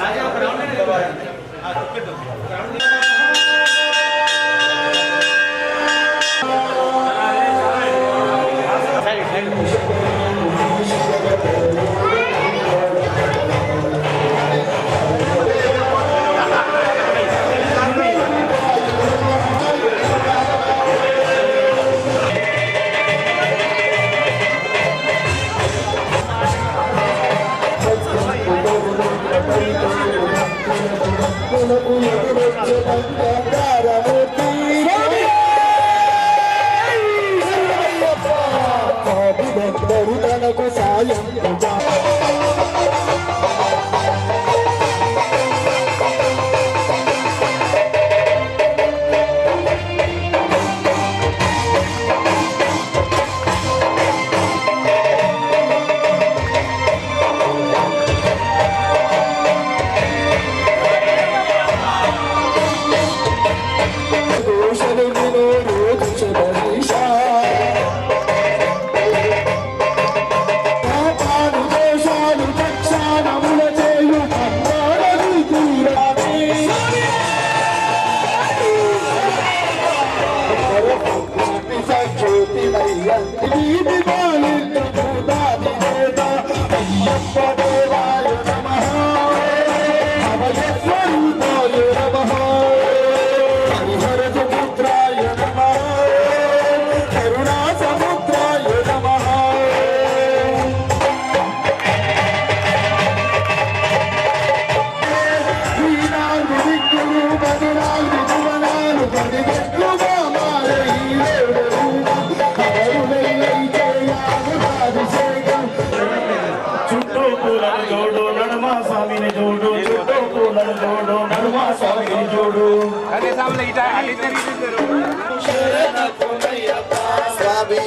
రాజా ఒక round round Vaya. చూడు నడుమ స్వామి చూడు స్వామి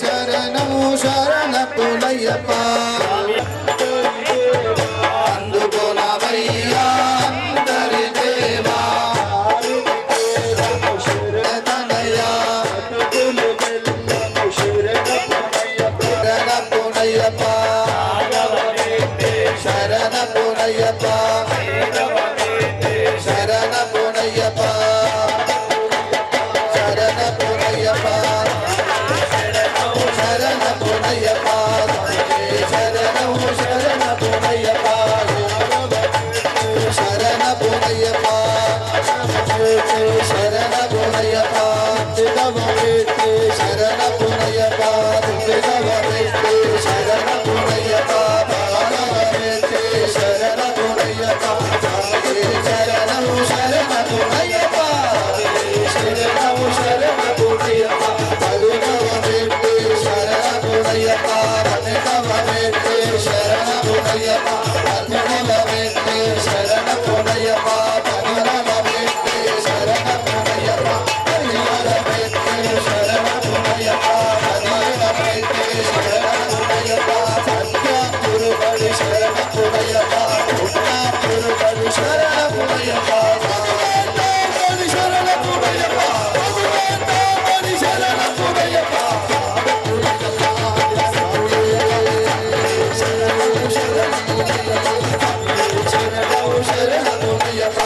శరణము శరణపులయ్యప్ప Shri Hallelujah.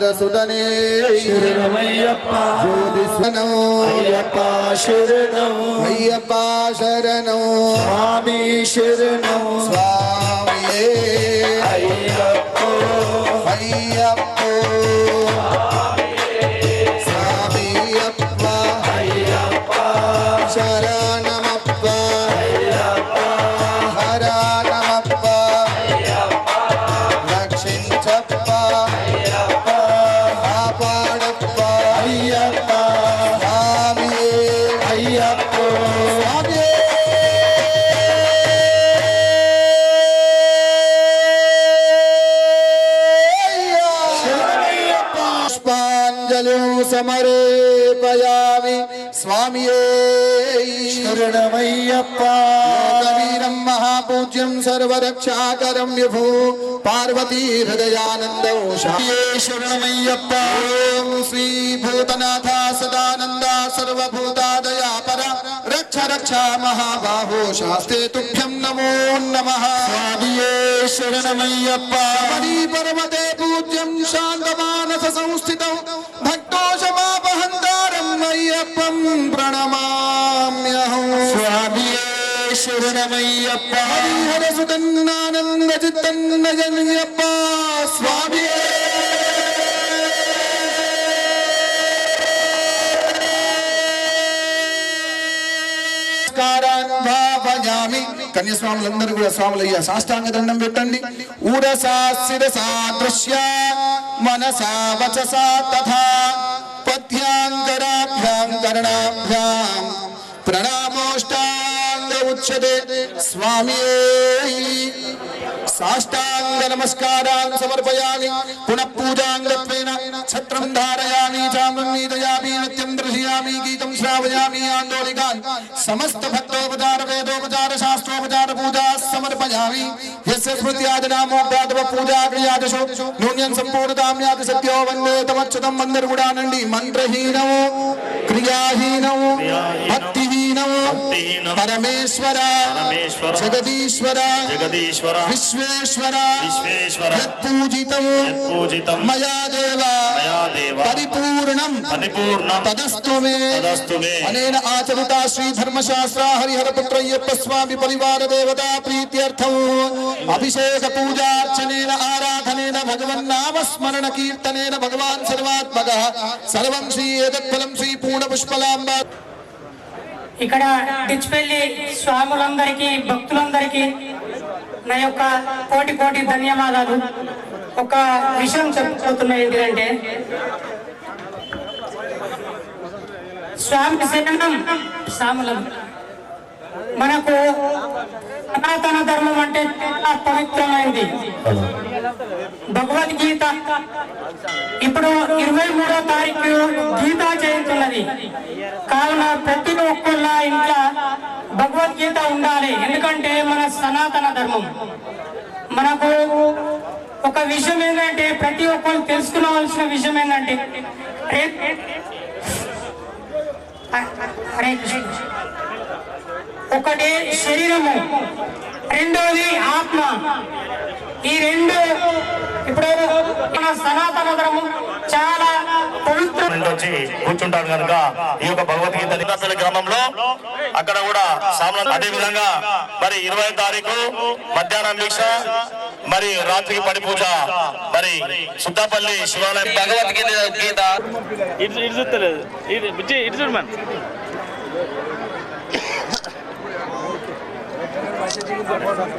அரசுடனே ஐயப்பா ஜோதிஸ்வனோ ஐயப்பா சரணோ ஐயப்பா சரணோ சுவாமி சரணோ சுவாமியே ஐயப்போ ஐயப்போ सकलम् समर्पयामि स्वामिये। शरणमय्यप्पा। कवीरं महापूज्यं सर्वरक्षाकरं विभो पार्वती हृदयानन्दौ ओम श्री भूतनाथा सदानन्दा सर्वभूतादया परा। रक्ष रक्षा महाबाहो शास्ते तुभ्यं नमो नमः। स्वामिये शरणमय्यप्पा। परमते पूज्यम शान्तमानस संस्थितौ అయ్యప్పం ప్రణమామ్యహం స్వామియే శరణమయ్యప్ప హరిహర సుతన్నానంద చిత్తన్నయ్యప్ప స్వామియే నమస్కారాన్ భావయామి కన్యస్వాములందరూ కూడా స్వాములయ్య సాష్టాంగ దండం పెట్టండి ఊరసా శిరసా దృశ్య మనసా వచసా తథా పథ్యాంకరాభ్యాం కరణాభ్యాం ప్రణామోష్టాంగ ఉచ్యతే స్వామి సాష్టాంగ నమస్కారాన్ సమర్పయామి. పునః పూజాంగత్వేన ఛత్రం ధారయామి. చామం నీదయామి నిత్యం దర్శయామి. గీతం శ్రావయామి. ఆందోళికాన్ సమస్త భక్తోపచార వేదోపచార శాస్త్రోపచార పూజా సమర్పయామి. యస్య స్మృత్యాదినామోపాదవ పూజా క్రియాదశో నూన్యం సంపూర్ణతాం యాతి సత్యో వందే తమచ్యుతం అందరు కూడా నండి మంత్రహీనం భక్తిహీనం, పరమేశ్వర జగదీశ్వర జగదీశ్వర విశ్వేశ్వర విశ్వేశ్వర యత్పూజితం యత్పూజితం మయా దేవ పరిపూర్ణం పరిపూర్ణం తదస్తు మే. తదస్తు మే. అనేన ఆచరిత శ్రీ ధర్మశాస్త్ర హరిహర పుత్రయ్యప్ప స్వామి పరివార దేవతా ప్రీత్యర్థం. అభిషేక పూజార్చనేన ఆరాధనేన భగవన్ నామ స్మరణ కీర్తనేన భగవాన్ సర్వాత్మక. సర్వం శ్రీ ఏతత్ఫలం శ్రీ పూర్ణ పుష్పలాంబ ఇక్కడ డిచ్పెల్లి స్వాములందరికీ భక్తులందరికీ నా యొక్క కోటి కోటి ధన్యవాదాలు. ఒక విషయం చెప్పబోతున్నా ఏంటంటే స్వామి శరణం సాములం మనకు సనాతన ధర్మం అంటే పవిత్రమైంది. పవిత్రమైనది భగవద్గీత. ఇప్పుడు ఇరవై మూడో తారీఖు గీతా జయంతి ఉన్నది కావున ప్రతి ఒక్కళ్ళ ఇంట్లో భగవద్గీత ఉండాలి. ఎందుకంటే మన సనాతన ధర్మం. మనకు ఒక విషయం ఏంటంటే ప్రతి ఒక్కరు తెలుసుకోవాల్సిన విషయం ఏంటంటే ఒకటి శరీరము రెండోది ఆత్మ. ఈ రెండు ఇప్పుడు మన సనాతన ధర్మం చాలా పవిత్ర వచ్చి కూర్చుంటారు కనుక ఈ యొక్క భగవద్గీత నివాసల గ్రామంలో అక్కడ కూడా సామల అదే విధంగా మరి ఇరవై తారీఖు మధ్యాహ్నం దీక్ష మరి రాత్రికి పడి పూజ మరి సుద్దపల్లి శివాలయం భగవద్గీత గీత. ఇటు ఇటు చూస్తలేదు. ఇటు బుజ్జి ఇటు చూడు మన